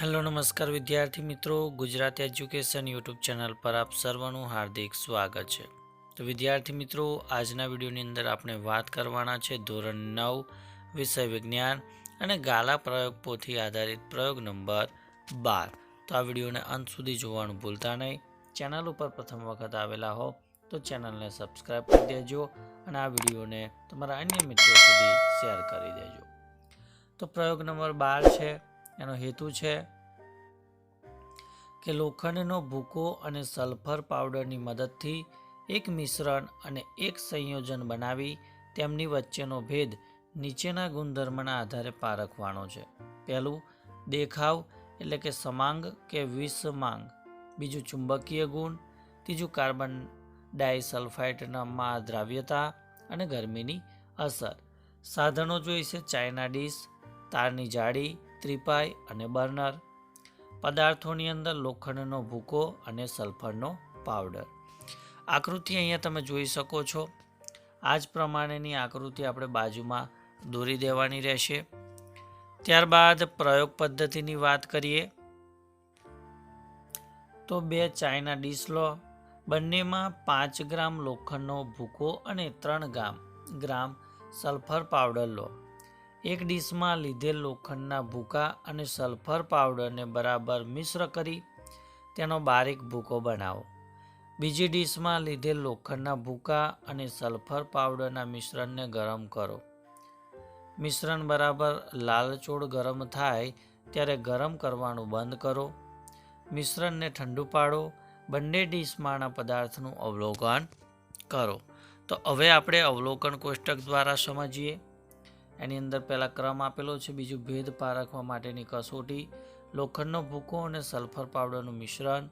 Hello નમસ્કાર વિદ્યાર્થી મિત્રો, ગુજરાત એજ્યુકેશન યુટ્યુબ ચેનલ પર આપ સર્વનું હાર્દિક સ્વાગત છે. તો વિદ્યાર્થી મિત્રો, આજના વિડીયોની અંદર આપણે વાત કરવાના છે ધોરણ નવ, વિષય વિજ્ઞાન અને ગાલા પ્રયોગ પોથી આધારિત પ્રયોગ નંબર બાર. તો આ વિડીયોને અંત સુધી જોવાનું ભૂલતા નહીં. ચેનલ ઉપર પ્રથમ વખત આવેલા હો, તો ચેનલને સબસ્ક્રાઈબ કરી દેજો અને આ વિડીયોને તમારા અન્ય મિત્રો સુધી શેર કરી દેજો. તો પ્રયોગ નંબર બાર છે એનો હેતુ છે કે લોખંડનો ભૂકો અને સલ્ફર પાવડરની મદદથી એક મિશ્રણ અને એક સંયોજન બનાવી તેમની વચ્ચેનો ભેદ નીચેના ગુણધર્મના આધારે પારખવાનો છે. પહેલું, દેખાવ એટલે કે સમાંગ કે વિષમાંગ બીજું, ચુંબકીય ગુણ. ત્રીજું, કાર્બન ડાયસલ્ફાઇડમાં દ્રાવ્યતા અને ગરમીની અસર. સાધનો જોઈશે ચાઇના ડીશ, તારની જાળી ત્રિપાઈ અને બર્નર. પદાર્થોની અંદર લોખંડનો ભૂકો અને સલ્ફરનો પાવડર. આકૃતિ અહીંયા તમે જોઈ શકો છો. આ જ પ્રમાણેની આકૃતિ આપણે બાજુમાં દોરી દેવાની રહેશે. ત્યારબાદ પ્રયોગ પદ્ધતિની વાત કરીએ. તો બે ચાઇના ડીશ લો. બંનેમાં પાંચ ગ્રામ લોખંડનો ભૂકો અને ત્રણ ગ્રામ ગ્રામ સલ્ફર પાવડર લો. એક ડીશમાં લીધેલ લોખંડના ભૂકા અને સલ્ફર પાવડરને બરાબર મિશ્ર કરી તેનો બારીક ભૂકો બનાવો. બીજી ડીશમાં લીધેલ લોખંડના ભૂકા અને સલ્ફર પાવડરના મિશ્રણને ગરમ કરો. મિશ્રણ બરાબર લાલચોળ ગરમ થાય ત્યારે ગરમ કરવાનું બંધ કરો. મિશ્રણને ઠંડુ પાડો. બંને ડીશમાંના પદાર્થનું અવલોકન કરો. તો હવે આપણે અવલોકન કોષ્ટક દ્વારા સમજીએ. એની અંદર પહેલાં ક્રમ આપેલો છે, બીજું ભેદ પારખવા માટેની કસોટી, લોખંડનો ભૂકો અને સલ્ફર પાવડરનું મિશ્રણ.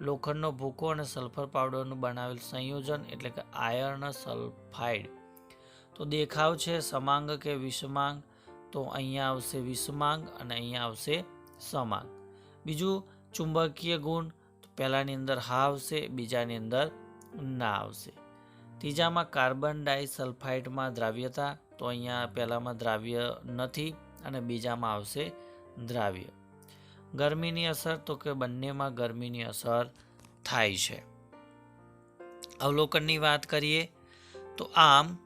લોખંડનો ભૂકો અને સલ્ફર પાવડરનું બનાવેલ સંયોજન એટલે કે આયર્ન સલ્ફાઇડ. તો દેખાવ છે સમાંગ કે વિષમાંગ. તો અહીંયા આવશે વિષમાંગ અને અહીંયા આવશે સમાંગ. બીજું ચુંબકીય ગુણ. તો પહેલાંની અંદર હા આવશે, બીજાની અંદર ના આવશે. ત્રીજામાં કાર્બન ડાયસલ્ફાઇડમાં દ્રાવ્યતા. તો અહીંયા પહેલાંમાં દ્રાવ્ય નથી અને બીજામાં આવશે દ્રાવ્ય. ગરમીની અસર તો કે બંનેમાં ગરમીની અસર થાય છે. અવલોકનની વાત કરીએ તો આમ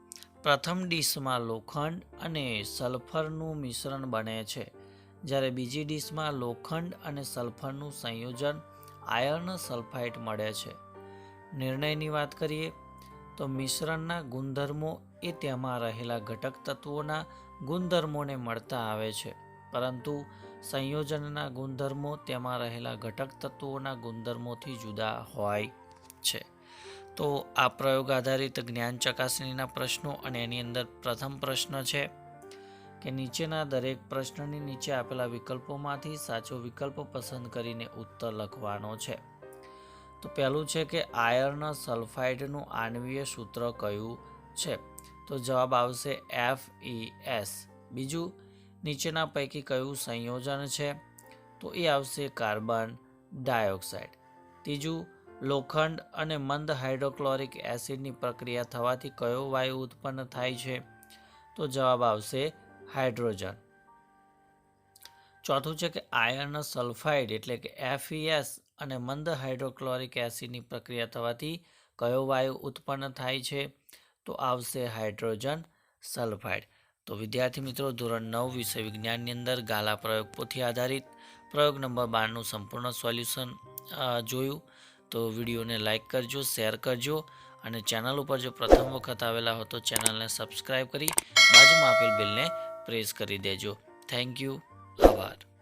પ્રથમ ડીશમાં લોખંડ અને સલ્ફરનું મિશ્રણ બને છે. જ્યારે બીજી ડીશમાં લોખંડ અને સલ્ફરનું સંયોજન આયર્ન સલ્ફાઇટ મળે છે. નિર્ણયની વાત કરીએ તો મિશ્રણના ગુણધર્મો એ તેમાં રહેલા ઘટક તત્વોના ગુણધર્મોને મળતા આવે છે. પરંતુ સંયોજનના ગુણધર્મો તેમાં રહેલા ઘટક તત્વોના ગુણધર્મોથી જુદા હોય છે. તો આ પ્રયોગ આધારિત જ્ઞાન ચકાસણીના પ્રશ્નો અને એની અંદર પ્રથમ પ્રશ્ન છે કે નીચેના દરેક પ્રશ્નની નીચે આપેલા વિકલ્પોમાંથી સાચો વિકલ્પ પસંદ કરીને ઉત્તર લખવાનો છે. તો પહેલું છે કે આયર્ન સલ્ફાઇડનું આણવીય સૂત્ર કયું છે? તો જવાબ આવશે એફ ઈ એસ બીજું, નીચેના પૈકી કયું સંયોજન છે? તો એ આવશે કાર્બન ડાયોક્સાઇડ. ત્રીજું, લોખંડ અને મંદ હાઇડ્રોક્લોરિક એસિડની પ્રક્રિયા થવાથી કયો વાયુ ઉત્પન્ન થાય છે? તો જવાબ આવશે હાઇડ્રોજન. ચોથું છે કે આયર્ન સલ્ફાઇડ એટલે કે એફઈએસ અને મંદ હાઇડ્રોક્લોરિક એસિડની પ્રક્રિયા થવાથી કયો વાયુ ઉત્પન્ન થાય છે? તો આવશે હાઇડ્રોજન સલ્ફાઇડ. તો વિદ્યાર્થી મિત્રો, ધોરણ નવ વિષય વિજ્ઞાનની અંદર ગાલા પ્રયોગ પોથી આધારિત પ્રયોગ નંબર બારનું સંપૂર્ણ સોલ્યુશન જોયું. તો વિડીયોને લાઇક કરજો, શેર કરજો અને ચેનલ ઉપર જો પ્રથમ વખત આવેલા હો તો ચેનલને સબસ્ક્રાઈબ કરી બાજુમાં આપેલ બિલને પ્રેસ કરી દેજો. Thank you. આભાર.